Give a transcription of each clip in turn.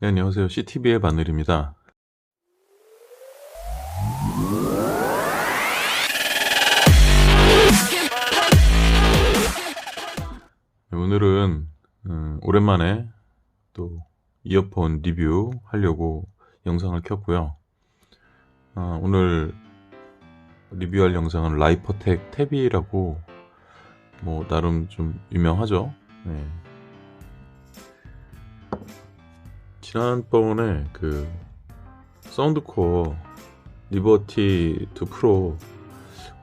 네, 안녕하세요. CTV의 바늘입니다. 네, 오늘은 음, 오랜만에 또 이어폰 리뷰 하려고 영상을 켰고요. 아, 오늘 리뷰할 영상은 라이퍼텍 탭이라고 뭐 나름 좀 유명하죠. 네. 지난번에 그 사운드코어 리버티 2 프로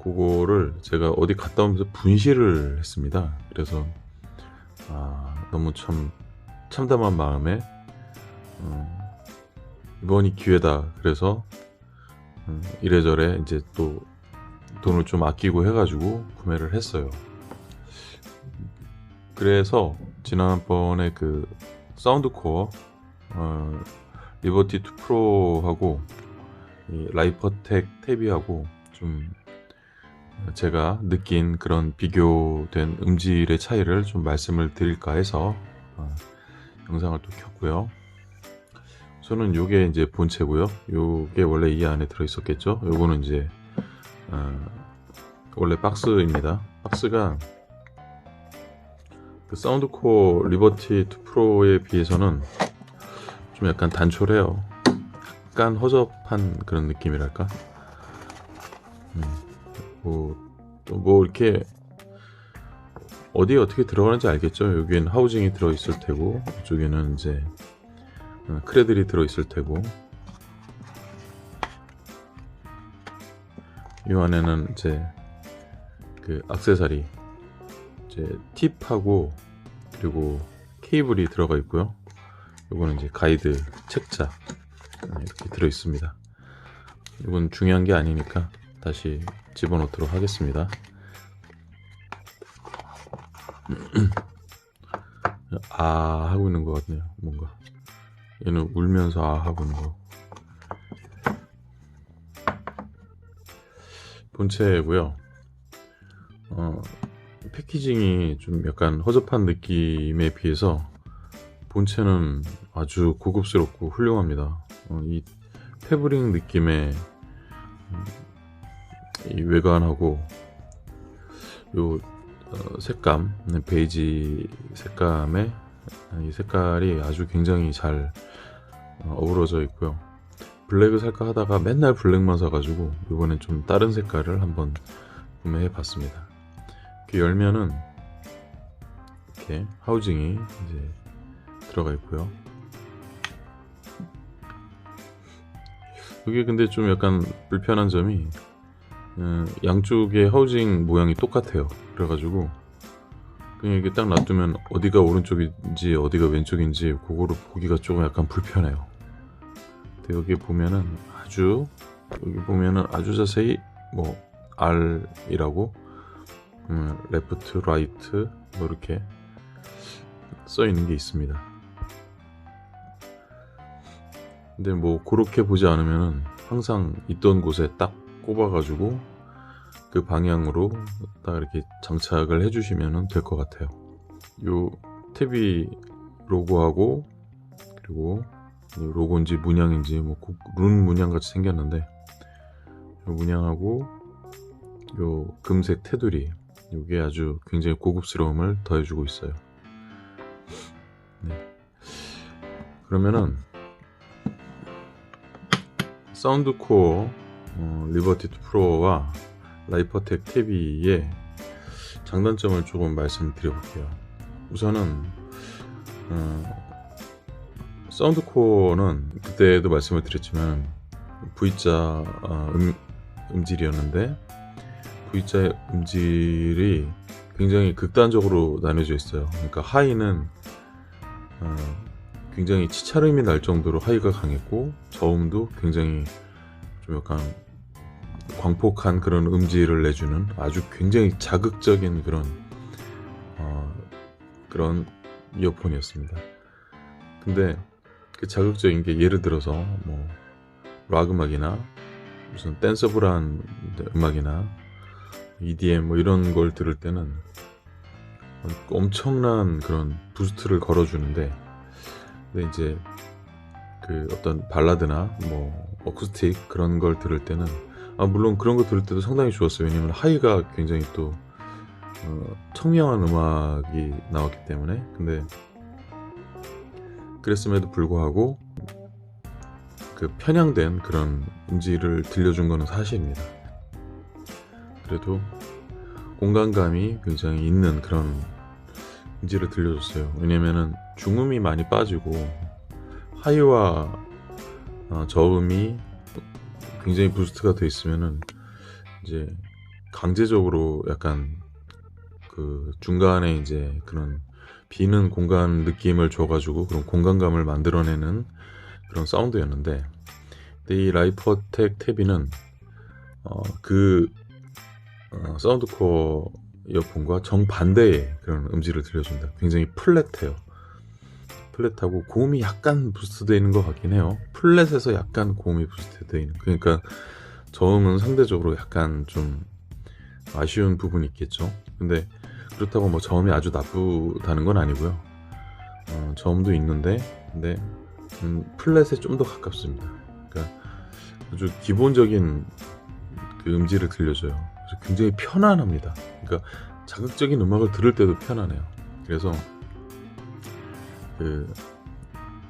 그거를 제가 어디 갔다 오면서 분실을 했습니다. 그래서 아, 너무 참 참담한 마음에 음, 이번이 기회다. 그래서 음, 이래저래 이제 또 돈을 좀 아끼고 해가지고 구매를 했어요. 그래서 지난번에 그 사운드 코어 어, 리버티 2 프로하고 이 라이퍼텍 탭이하고 좀 제가 느낀 그런 비교된 음질의 차이를 좀 말씀을 드릴까 해서 어, 영상을 또 켰고요. 저는 요게 이제 본체고요. 요게 원래 이 안에 들어 있었겠죠. 요거는 이제 어, 원래 박스입니다. 박스가 그 사운드코어 리버티 2 프로에 비해서는 좀 약간 단촐해요. 약간 허접한 그런 느낌이랄까. 음, 뭐, 또뭐 이렇게 어디에 어떻게 들어가는지 알겠죠. 여기엔 하우징이 들어 있을 테고, 이쪽에는 이제 어, 크레들이 들어 있을 테고, 이 안에는 이제 그 악세사리, 이제 팁하고 그리고 케이블이 들어가 있고요. 이거는 이제 가이드 책자 이렇게 들어 있습니다. 이건 중요한 게 아니니까 다시 집어넣도록 하겠습니다. 아 하고 있는 것 같네요. 뭔가 얘는 울면서 아 하고 있는 거. 본체고요. 어, 패키징이 좀 약간 허접한 느낌에 비해서 본체는 아주 고급스럽고 훌륭합니다. 어, 이 패브릭 느낌의 음, 이 외관하고 요 어, 색감, 네, 베이지 색감의 이 색깔이 아주 굉장히 잘 어, 어우러져 있고요. 블랙을 살까 하다가 맨날 블랙만 사가지고 이번엔 좀 다른 색깔을 한번 구매해 봤습니다. 이렇게 열면은 이렇게 하우징이 이제 들어가 있고요. 이게 근데 좀 약간 불편한 점이 음, 양쪽의 하우징 모양이 똑같아요. 그래가지고 그냥 이게 딱 놔두면 어디가 오른쪽인지 어디가 왼쪽인지 그거를 보기가 조금 약간 불편해요. 근데 여기 보면은 아주 여기 보면은 아주 자세히 뭐 R이라고 음, 레프트, 라이트 뭐 이렇게 써 있는 게 있습니다. 근데 뭐 그렇게 보지 않으면 항상 있던 곳에 딱 꼽아가지고 그 방향으로 딱 이렇게 장착을 해주시면 될 것 같아요. 요 탭이 로고하고 그리고 이 로고인지 문양인지 뭐 룬 문양 같이 생겼는데 요 문양하고 요 금색 테두리 이게 아주 굉장히 고급스러움을 더해주고 있어요. 네. 그러면은 사운드코어 어, 리버티 2 프로와 라이퍼텍 탭이의 장단점을 조금 말씀드려볼게요. 우선은 어, 사운드코어는 그때도 말씀을 드렸지만 V자 어, 음, 음질이었는데 V자의 음질이 굉장히 극단적으로 나뉘어져 있어요. 그러니까 하이는 어, 굉장히 치차름이 날 정도로 하이가 강했고 저음도 굉장히 좀 약간 광폭한 그런 음질을 내주는 아주 굉장히 자극적인 그런 어, 그런 이어폰이었습니다. 근데 그 자극적인 게 예를 들어서 뭐 락 음악이나 무슨 댄서블한 음악이나 EDM 뭐 이런 걸 들을 때는 엄청난 그런 부스트를 걸어주는데 근데 이제 그 어떤 발라드나 뭐 어쿠스틱 그런 걸 들을 때는 아 물론 그런 거 들을 때도 상당히 좋았어요. 왜냐면 하이가 굉장히 또 어, 청명한 음악이 나왔기 때문에 근데 그랬음에도 불구하고 그 편향된 그런 음질을 들려준 거는 사실입니다. 그래도 공간감이 굉장히 있는 그런 음질을 들려줬어요. 왜냐면은 중음이 많이 빠지고 하이와 어, 저음이 굉장히 부스트가 돼 있으면은 이제 강제적으로 약간 그 중간에 이제 그런 비는 공간 느낌을 줘가지고 그런 공간감을 만들어내는 그런 사운드였는데 근데 이 라이퍼텍 태비는 어, 그 어, 사운드 코어 이어폰과 정반대의 그런 음질을 들려준다. 굉장히 플랫해요. 플랫하고 고음이 약간 부스트되어 있는 것 같긴 해요. 플랫에서 약간 고음이 부스트되어 있는. 그러니까 저음은 상대적으로 약간 좀 아쉬운 부분이 있겠죠. 근데 그렇다고 뭐 저음이 아주 나쁘다는 건 아니고요. 어, 저음도 있는데, 근데 음, 플랫에 좀 더 가깝습니다. 그러니까 아주 기본적인 그 음질을 들려줘요. 굉장히 편안합니다. 그러니까 자극적인 음악을 들을 때도 편안해요. 그래서 그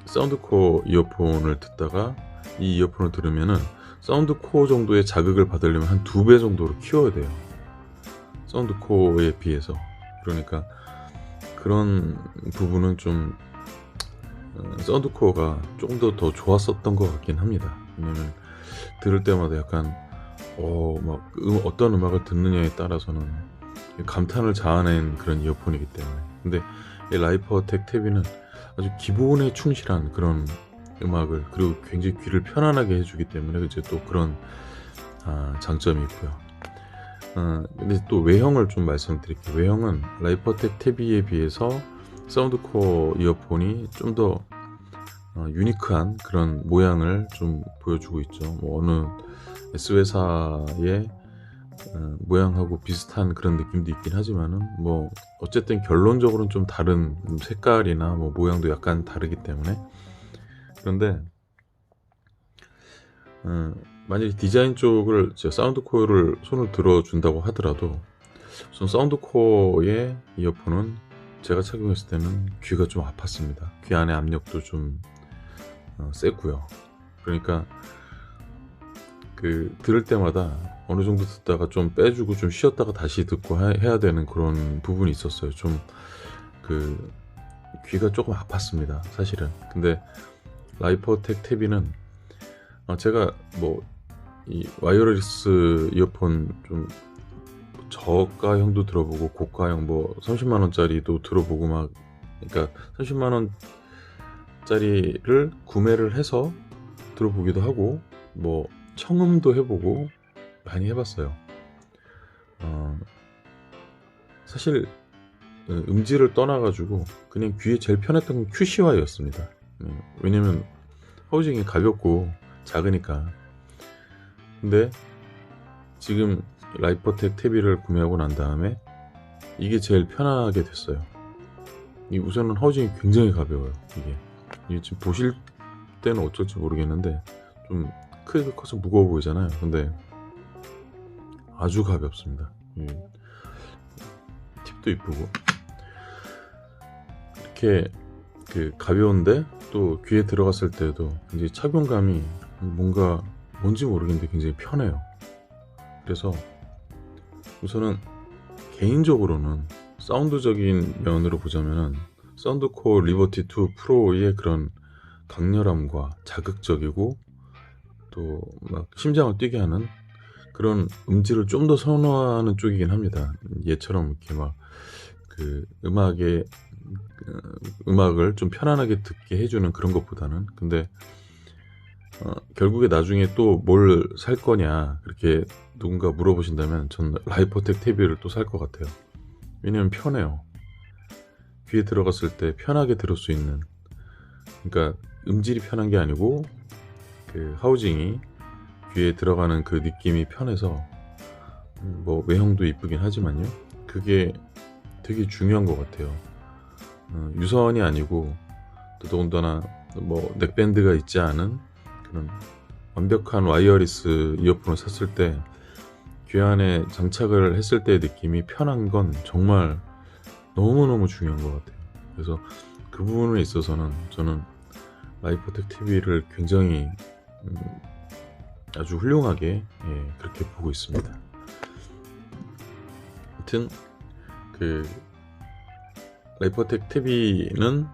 사운드코어 이어폰을 듣다가 이 이어폰을 들으면은 사운드코어 정도의 자극을 받으려면 한 두 배 정도로 키워야 돼요. 사운드코어에 비해서. 그러니까 그런 부분은 좀 어, 사운드코어가 조금 더 더 좋았었던 것 같긴 합니다. 왜냐면 들을 때마다 약간 어, 막 음, 어떤 음악을 듣느냐에 따라서는 감탄을 자아낸 그런 이어폰이기 때문에. 근데 이 라이퍼텍 태비는 아주 기본에 충실한 그런 음악을 그리고 굉장히 귀를 편안하게 해주기 때문에 이제 또 그런 아, 장점이 있고요. 어, 근데 또 외형을 좀 말씀드릴게요. 외형은 라이퍼텍 태비에 비해서 사운드 코어 이어폰이 좀더 어, 유니크한 그런 모양을 좀 보여주고 있죠. 뭐 어느 S 회사의 어, 모양하고 비슷한 그런 느낌도 있긴 하지만은 뭐 어쨌든 결론적으로는 좀 다른 색깔이나 뭐 모양도 약간 다르기 때문에 그런데 어, 만약에 디자인 쪽을 제 사운드 코어를 손을 들어 준다고 하더라도 우선 사운드 코어의 이어폰은 제가 착용했을 때는 귀가 좀 아팠습니다. 귀 안에 압력도 좀 어, 세고요. 그러니까 그 들을 때마다 어느 정도 듣다가 좀 빼주고 좀 쉬었다가 다시 듣고 하- 해야 되는 그런 부분이 있었어요. 좀 그 귀가 조금 아팠습니다. 사실은. 근데 라이퍼텍 태비는 어, 제가 뭐 이 와이어리스 이어폰 좀 저가형도 들어보고 고가형 뭐 30만 원짜리도 들어보고 막 그러니까 30만 원짜리를 구매를 해서 들어보기도 하고 뭐 청음도 해보고 많이 해봤어요. 어, 사실 어, 음질을 떠나가지고 그냥 귀에 제일 편했던 건 QCY였습니다. 왜냐면 하우징이 가볍고 작으니까. 근데 지금 라이퍼텍 태비를 구매하고 난 다음에 이게 제일 편하게 됐어요. 이 우선은 하우징이 굉장히 가벼워요. 이게 이게 지금 보실 때는 어쩔지 모르겠는데 좀 크게 커서 무거워 보이잖아요. 근데 아주 가볍습니다. 이 팁도 이쁘고 이렇게 그 가벼운데 또 귀에 들어갔을 때도 굉장히 착용감이 뭔가 뭔지 모르겠는데 굉장히 편해요. 그래서 우선은 개인적으로는 사운드적인 면으로 보자면은 사운드코어 리버티 2 프로의 그런 강렬함과 자극적이고 또 막 심장을 뛰게 하는 그런 음질을 좀 더 선호하는 쪽이긴 합니다. 얘처럼 이렇게 막 그 음악의 어, 음악을 좀 편안하게 듣게 해주는 그런 것보다는 근데 어, 결국에 나중에 또 뭘 살 거냐 그렇게 누군가 물어보신다면 전 라이퍼텍 태비를 또 살 것 같아요. 왜냐면 편해요. 귀에 들어갔을 때 편하게 들을 수 있는 그러니까 음질이 편한 게 아니고 그 하우징이 귀에 들어가는 그 느낌이 편해서 음, 뭐 외형도 이쁘긴 하지만요. 그게 되게 중요한 것 같아요. 어, 유선이 아니고 또 더군다나 뭐 넥밴드가 있지 않은 그런 완벽한 와이어리스 이어폰을 샀을 때 귀 안에 장착을 했을 때의 느낌이 편한 건 정말 너무너무 중요한 것 같아요. 그래서 그 부분에 있어서는 저는 라이퍼텍 TV를 굉장히 음, 아주 훌륭하게 예, 그렇게 보고 있습니다. 아무튼 그 라이퍼텍 TV는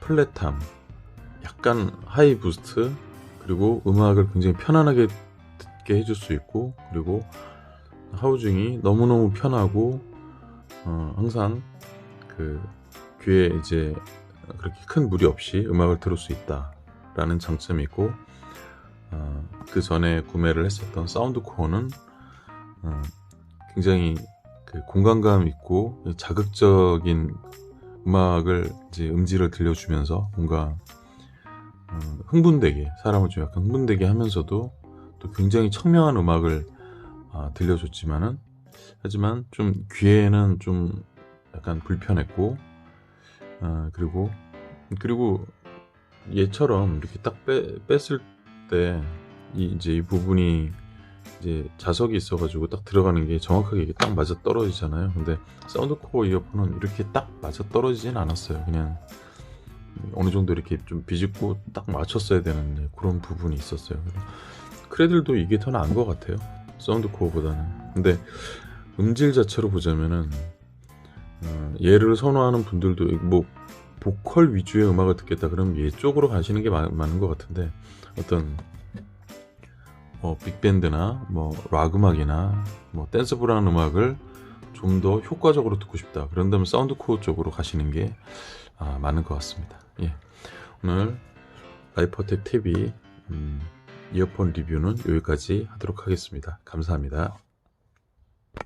플랫함, 약간 하이 부스트 그리고 음악을 굉장히 편안하게 듣게 해줄 수 있고 그리고 하우징이 너무너무 편하고 어, 항상 그 귀에 이제 그렇게 큰 무리 없이 음악을 들을 수 있다라는 장점이 있고 어, 그 전에 구매를 했었던 사운드 코어는 어, 굉장히 그 공간감 있고 자극적인 음악을 이제 음질을 들려주면서 뭔가 어, 흥분되게 사람을 좀 약간 흥분되게 하면서도 또 굉장히 청명한 음악을 아, 들려줬지만은 하지만 좀 귀에는 좀 약간 불편했고 아, 그리고 그리고 얘처럼 이렇게 딱 빼, 뺐을 때 이, 이제 이 부분이 이제 자석이 있어가지고 딱 들어가는 게 정확하게 이게 딱 맞아 떨어지잖아요. 근데 사운드 코어 이어폰은 이렇게 딱 맞아 떨어지진 않았어요. 그냥 어느 정도 이렇게 좀 비집고 딱 맞췄어야 되는 그런 부분이 있었어요. 크레들도 이게 더 나은 것 같아요. 사운드 코어보다는. 근데 음질 자체로 보자면은 어, 얘를 선호하는 분들도 뭐 보컬 위주의 음악을 듣겠다 그러면 얘 쪽으로 가시는 게 마- 맞는 것 같은데 어떤 뭐 빅밴드나 뭐 락 음악이나 뭐 댄스블한 음악을 좀 더 효과적으로 듣고 싶다 그런다면 사운드 코어 쪽으로 가시는 게 아, 맞는 것 같습니다. 예. 오늘 라이퍼텍 TV 음, 이어폰 리뷰는 여기까지 하도록 하겠습니다. 감사합니다.